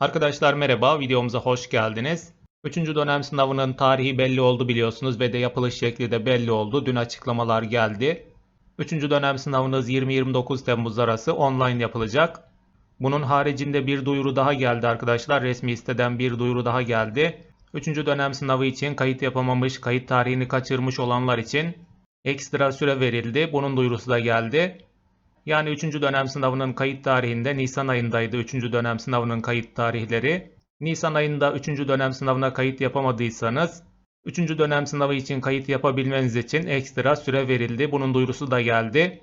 Arkadaşlar merhaba, videomuza hoş geldiniz. 3. dönem sınavının tarihi belli oldu biliyorsunuz ve de yapılış şekli de belli oldu. Dün açıklamalar geldi. 3. dönem sınavınız 20-29 Temmuz arası online yapılacak. Bunun haricinde bir duyuru daha geldi arkadaşlar. Resmi siteden bir duyuru daha geldi. 3. dönem sınavı için kayıt yapamamış, kayıt tarihini kaçırmış olanlar için ekstra süre verildi. Bunun duyurusu da geldi. Yani 3. dönem sınavının kayıt tarihinde Nisan ayındaydı 3. dönem sınavının kayıt tarihleri. Nisan ayında 3. dönem sınavına kayıt yapamadıysanız 3. dönem sınavı için kayıt yapabilmeniz için ekstra süre verildi. Bunun duyurusu da geldi.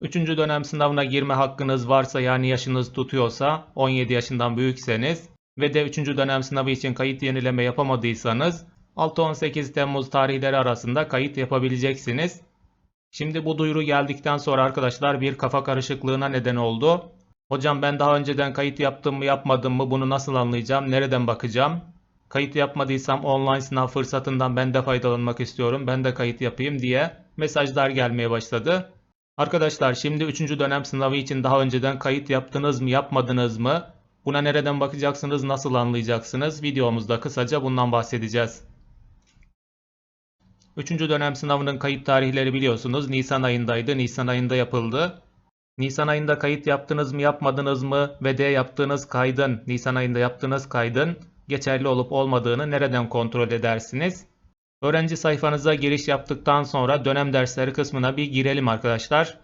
3. dönem sınavına girme hakkınız varsa yani yaşınız tutuyorsa 17 yaşından büyükseniz ve de 3. dönem sınavı için kayıt yenileme yapamadıysanız 6-18 Temmuz tarihleri arasında kayıt yapabileceksiniz. Şimdi bu duyuru geldikten sonra arkadaşlar bir kafa karışıklığına neden oldu. Hocam ben daha önceden kayıt yaptım mı yapmadım mı bunu nasıl anlayacağım, nereden bakacağım? Kayıt yapmadıysam online sınav fırsatından ben de faydalanmak istiyorum, ben de kayıt yapayım diye mesajlar gelmeye başladı. Arkadaşlar şimdi 3. dönem sınavı için daha önceden kayıt yaptınız mı yapmadınız mı? Buna nereden bakacaksınız, nasıl anlayacaksınız? Videomuzda kısaca bundan bahsedeceğiz. 3. dönem sınavının kayıt tarihleri biliyorsunuz Nisan ayındaydı. Nisan ayında yapıldı. Nisan ayında kayıt yaptınız mı yapmadınız mı ve de yaptığınız kaydın Nisan ayında yaptığınız kaydın geçerli olup olmadığını nereden kontrol edersiniz? Öğrenci sayfanıza giriş yaptıktan sonra dönem dersleri kısmına bir girelim arkadaşlar.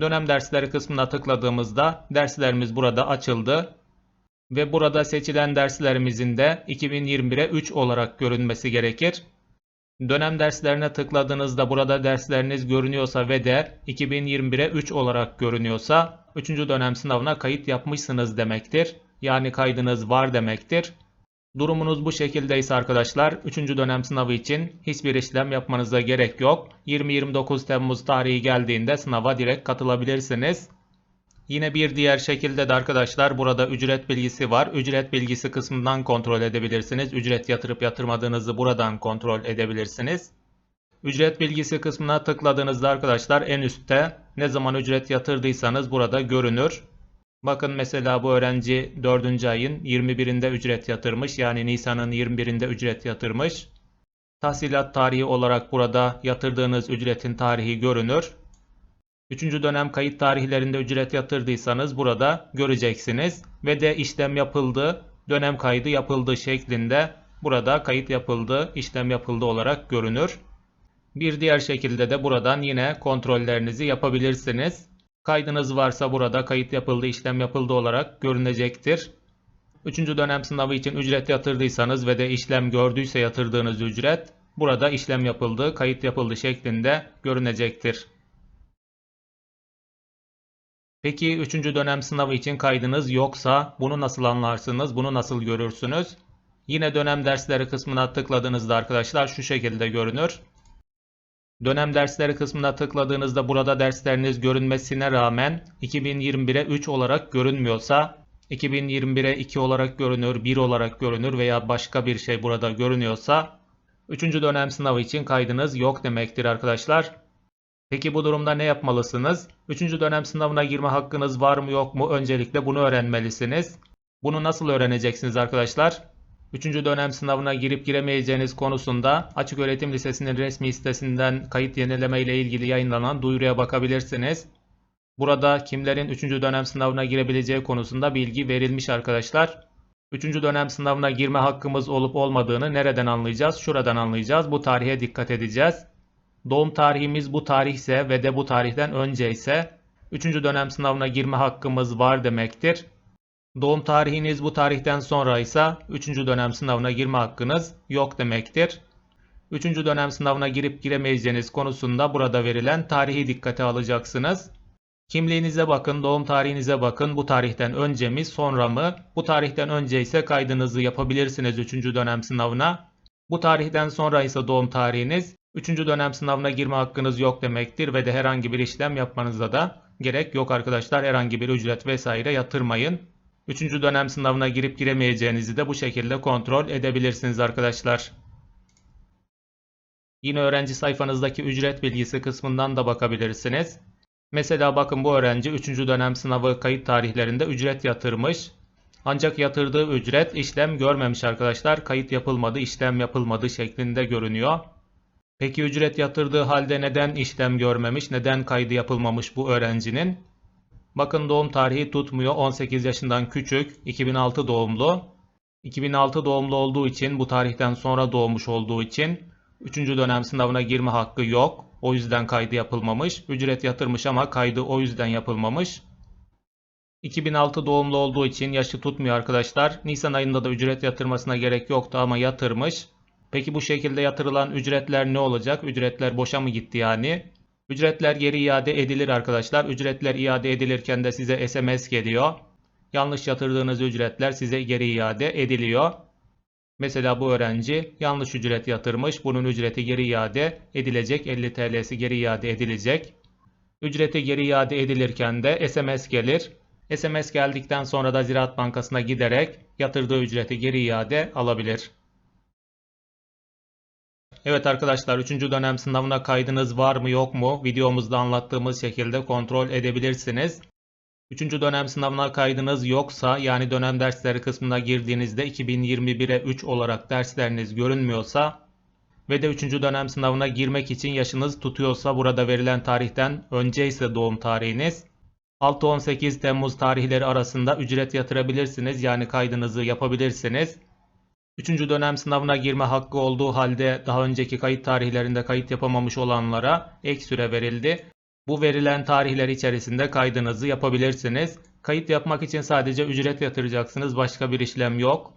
Dönem dersleri kısmına tıkladığımızda derslerimiz burada açıldı. Ve burada seçilen derslerimizin de 2021'e 3 olarak görünmesi gerekir. Dönem derslerine tıkladığınızda burada dersleriniz görünüyorsa ve de 2021'e 3 olarak görünüyorsa 3. dönem sınavına kayıt yapmışsınız demektir. Yani kaydınız var demektir. Durumunuz bu şekildeyse arkadaşlar 3. dönem sınavı için hiçbir işlem yapmanıza gerek yok. 20-29 Temmuz tarihi geldiğinde sınava direkt katılabilirsiniz. Yine bir diğer şekilde de arkadaşlar burada ücret bilgisi var. Ücret bilgisi kısmından kontrol edebilirsiniz. Ücret yatırıp yatırmadığınızı buradan kontrol edebilirsiniz. Ücret bilgisi kısmına tıkladığınızda arkadaşlar en üstte ne zaman ücret yatırdıysanız burada görünür. Bakın mesela bu öğrenci 4. ayın 21'inde ücret yatırmış. Yani Nisan'ın 21'inde ücret yatırmış. Tahsilat tarihi olarak burada yatırdığınız ücretin tarihi görünür. 3. dönem kayıt tarihlerinde ücret yatırdıysanız burada göreceksiniz. Ve de işlem yapıldı, dönem kaydı yapıldı şeklinde burada kayıt yapıldı, işlem yapıldı olarak görünür. Bir diğer şekilde de buradan yine kontrollerinizi yapabilirsiniz. Kaydınız varsa burada kayıt yapıldı, işlem yapıldı olarak görünecektir. 3. dönem sınavı için ücret yatırdıysanız ve de işlem gördüyse yatırdığınız ücret burada işlem yapıldı, kayıt yapıldı şeklinde görünecektir. Peki 3. dönem sınavı için kaydınız yoksa bunu nasıl anlarsınız, bunu nasıl görürsünüz? Yine dönem dersleri kısmına tıkladığınızda arkadaşlar şu şekilde görünür. Dönem dersleri kısmına tıkladığınızda burada dersleriniz görünmesine rağmen 2021'e 3 olarak görünmüyorsa 2021'e 2 olarak görünür, 1 olarak görünür veya başka bir şey burada görünüyorsa 3. dönem sınavı için kaydınız yok demektir arkadaşlar. Peki bu durumda ne yapmalısınız? 3. dönem sınavına girme hakkınız var mı yok mu? Öncelikle bunu öğrenmelisiniz. Bunu nasıl öğreneceksiniz arkadaşlar? 3. dönem sınavına girip giremeyeceğiniz konusunda Açık Öğretim Lisesi'nin resmi sitesinden kayıt yenileme ile ilgili yayınlanan duyuruya bakabilirsiniz. Burada kimlerin 3. dönem sınavına girebileceği konusunda bilgi verilmiş arkadaşlar. 3. dönem sınavına girme hakkımız olup olmadığını nereden anlayacağız? Şuradan anlayacağız. Bu tarihe dikkat edeceğiz. Doğum tarihimiz bu tarihse ve de bu tarihten önce ise 3. dönem sınavına girme hakkımız var demektir. Doğum tarihiniz bu tarihten sonra ise 3. dönem sınavına girme hakkınız yok demektir. 3. dönem sınavına girip giremeyeceğiniz konusunda burada verilen tarihi dikkate alacaksınız. Kimliğinize bakın, doğum tarihinize bakın. Bu tarihten önce mi, sonra mı? Bu tarihten önce ise kaydınızı yapabilirsiniz 3. dönem sınavına. Bu tarihten sonra ise doğum tarihiniz 3. dönem sınavına girme hakkınız yok demektir ve de herhangi bir işlem yapmanıza da gerek yok arkadaşlar. Herhangi bir ücret vesaire yatırmayın. 3. dönem sınavına girip giremeyeceğinizi de bu şekilde kontrol edebilirsiniz arkadaşlar. Yine öğrenci sayfanızdaki ücret bilgisi kısmından da bakabilirsiniz. Mesela bakın bu öğrenci 3. dönem sınavı kayıt tarihlerinde ücret yatırmış. Ancak yatırdığı ücret işlem görmemiş arkadaşlar. Kayıt yapılmadı, işlem yapılmadı şeklinde görünüyor. Peki ücret yatırdığı halde neden işlem görmemiş, neden kaydı yapılmamış bu öğrencinin? Bakın doğum tarihi tutmuyor. 18 yaşından küçük, 2006 doğumlu. 2006 doğumlu olduğu için, bu tarihten sonra doğmuş olduğu için 3. dönem sınavına girme hakkı yok. O yüzden kaydı yapılmamış. Ücret yatırmış ama kaydı o yüzden yapılmamış. 2006 doğumlu olduğu için yaşı tutmuyor arkadaşlar. Nisan ayında da ücret yatırmasına gerek yoktu ama yatırmış. Peki bu şekilde yatırılan ücretler ne olacak? Ücretler boşa mı gitti yani? Ücretler geri iade edilir arkadaşlar. Ücretler iade edilirken de size SMS geliyor. Yanlış yatırdığınız ücretler size geri iade ediliyor. Mesela bu öğrenci yanlış ücret yatırmış. Bunun ücreti geri iade edilecek. 50 TL'si geri iade edilecek. Ücreti geri iade edilirken de SMS gelir. SMS geldikten sonra da Ziraat Bankası'na giderek yatırdığı ücreti geri iade alabilir. Evet arkadaşlar 3. dönem sınavına kaydınız var mı yok mu videomuzda anlattığımız şekilde kontrol edebilirsiniz. 3. dönem sınavına kaydınız yoksa yani dönem dersleri kısmına girdiğinizde 2021'e 3 olarak dersleriniz görünmüyorsa ve de 3. dönem sınavına girmek için yaşınız tutuyorsa burada verilen tarihten önce ise doğum tarihiniz 6-18 Temmuz tarihleri arasında ücret yatırabilirsiniz yani kaydınızı yapabilirsiniz. 3. dönem sınavına girme hakkı olduğu halde daha önceki kayıt tarihlerinde kayıt yapamamış olanlara ek süre verildi. Bu verilen tarihler içerisinde kaydınızı yapabilirsiniz. Kayıt yapmak için sadece ücret yatıracaksınız. Başka bir işlem yok.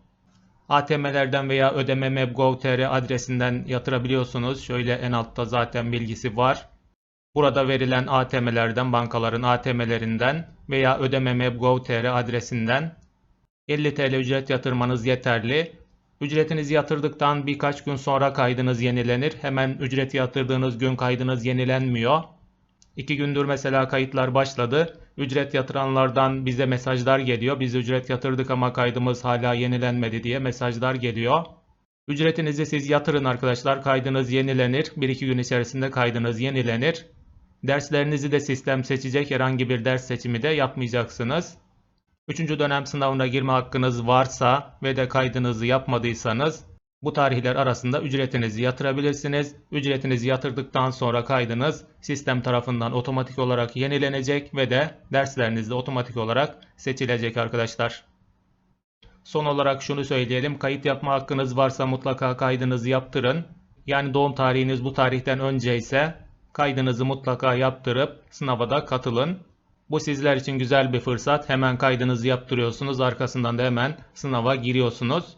ATM'lerden veya ödeme.meb.gov.tr adresinden yatırabiliyorsunuz. Şöyle en altta zaten bilgisi var. Burada verilen ATM'lerden, bankaların ATM'lerinden veya ödeme.meb.gov.tr adresinden 50 TL ücret yatırmanız yeterli. Ücretinizi yatırdıktan birkaç gün sonra kaydınız yenilenir. Hemen ücreti yatırdığınız gün kaydınız yenilenmiyor. İki gündür mesela kayıtlar başladı. Ücret yatıranlardan bize mesajlar geliyor. Biz ücret yatırdık ama kaydımız hala yenilenmedi diye mesajlar geliyor. Ücretinizi siz yatırın arkadaşlar. Kaydınız yenilenir. 1-2 gün içerisinde kaydınız yenilenir. Derslerinizi de sistem seçecek. Herhangi bir ders seçimi de yapmayacaksınız. 3. dönem sınavına girme hakkınız varsa ve de kaydınızı yapmadıysanız bu tarihler arasında ücretinizi yatırabilirsiniz. Ücretinizi yatırdıktan sonra kaydınız sistem tarafından otomatik olarak yenilenecek ve de dersleriniz de otomatik olarak seçilecek arkadaşlar. Son olarak şunu söyleyelim. Kayıt yapma hakkınız varsa mutlaka kaydınızı yaptırın. Yani doğum tarihiniz bu tarihten önce ise kaydınızı mutlaka yaptırıp sınava da katılın. Bu sizler için güzel bir fırsat. Hemen kaydınızı yaptırıyorsunuz. Arkasından da hemen sınava giriyorsunuz.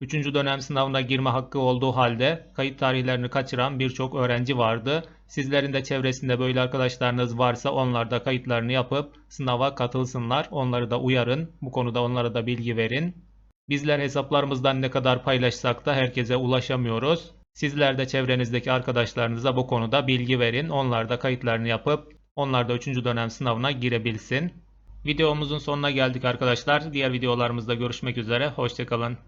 3. dönem sınavına girme hakkı olduğu halde kayıt tarihlerini kaçıran birçok öğrenci vardı. Sizlerin de çevresinde böyle arkadaşlarınız varsa onlar da kayıtlarını yapıp sınava katılsınlar. Onları da uyarın. Bu konuda onlara da bilgi verin. Bizler hesaplarımızdan ne kadar paylaşsak da herkese ulaşamıyoruz. Sizler de çevrenizdeki arkadaşlarınıza bu konuda bilgi verin. Onlar da kayıtlarını yapıp onlar da 3. dönem sınavına girebilsin. Videomuzun sonuna geldik arkadaşlar. Diğer videolarımızda görüşmek üzere. Hoşçakalın.